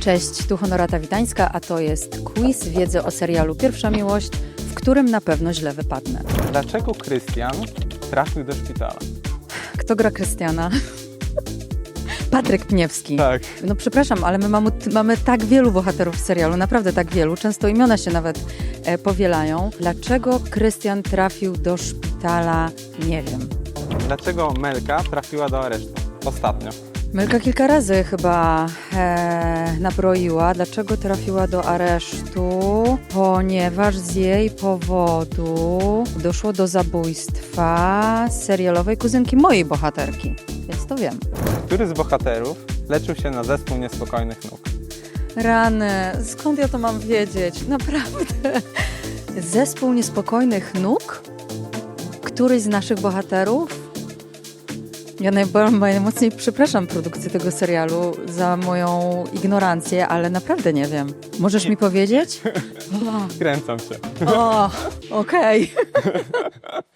Cześć, tu Honorata Witańska, a to jest quiz wiedzy o serialu Pierwsza Miłość, w którym na pewno źle wypadnę. Dlaczego Krystian trafił do szpitala? Kto gra Krystiana? Patryk Pniewski. Tak. No przepraszam, ale my mamy, mamy tak wielu bohaterów w serialu, naprawdę tak wielu. Często imiona się nawet e, powielają. Dlaczego Krystian trafił do szpitala? Nie wiem. Dlaczego Melka trafiła do aresztu? Ostatnio. Melka kilka razy chyba e, nabroiła. Dlaczego trafiła do aresztu? Ponieważ z jej powodu doszło do zabójstwa serialowej kuzynki mojej bohaterki. Więc to wiem. Który z bohaterów leczył się na zespół niespokojnych nóg? Rany, skąd ja to mam wiedzieć? Naprawdę. Zespół niespokojnych nóg? Któryś z naszych bohaterów? Ja najmocniej przepraszam produkcję tego serialu za moją ignorancję, ale naprawdę nie wiem. Możesz mi powiedzieć? Kręcam się. O okej.